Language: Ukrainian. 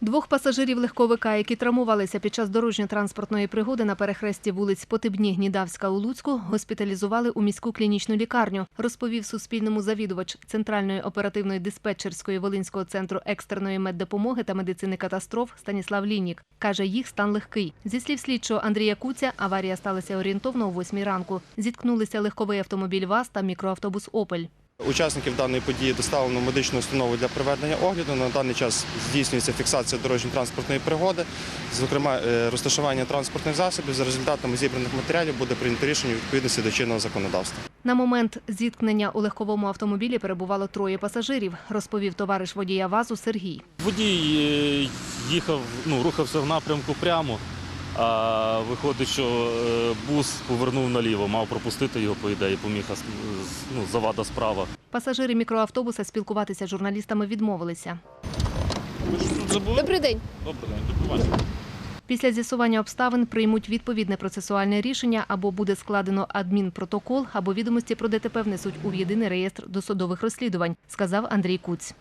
Двох пасажирів легковика, які травмувалися під час дорожньо-транспортної пригоди на перехресті вулиць Потибні Гнідавська у Луцьку, госпіталізували у міську клінічну лікарню, розповів Суспільному завідувач Центральної оперативної диспетчерської Волинського центру екстреної меддопомоги та медицини катастроф Станіслав Лінік. Каже, їх стан легкий. Зі слів слідчого Андрія Куця, аварія сталася орієнтовно о 8 ранку. Зіткнулися легковий автомобіль ВАЗ та мікроавтобус Опель. Учасників даної події доставлено в медичну установу для проведення огляду. На даний час здійснюється фіксація дорожньо-транспортної пригоди, зокрема е, розташування транспортних засобів. За результатами зібраних матеріалів буде прийнято рішення відповідності до чинного законодавства. На момент зіткнення у легковому автомобілі перебувало троє пасажирів, розповів товариш водія ВАЗу Сергій. Водій е, їхав, ну, рухався в напрямку прямо, а виходить, що е, бус повернув наліво, мав пропустити його, по ідеї, поміг ну, завада справа. Пасажири мікроавтобуса спілкуватися з журналістами відмовилися. Ви ж тут забули? Добрий день. Добрий день, до побачення. Після з'ясування обставин приймуть відповідне процесуальне рішення або буде складено адмінпротокол, або відомості про ДТП внесуть у єдиний реєстр досудових розслідувань, сказав Андрій Куць.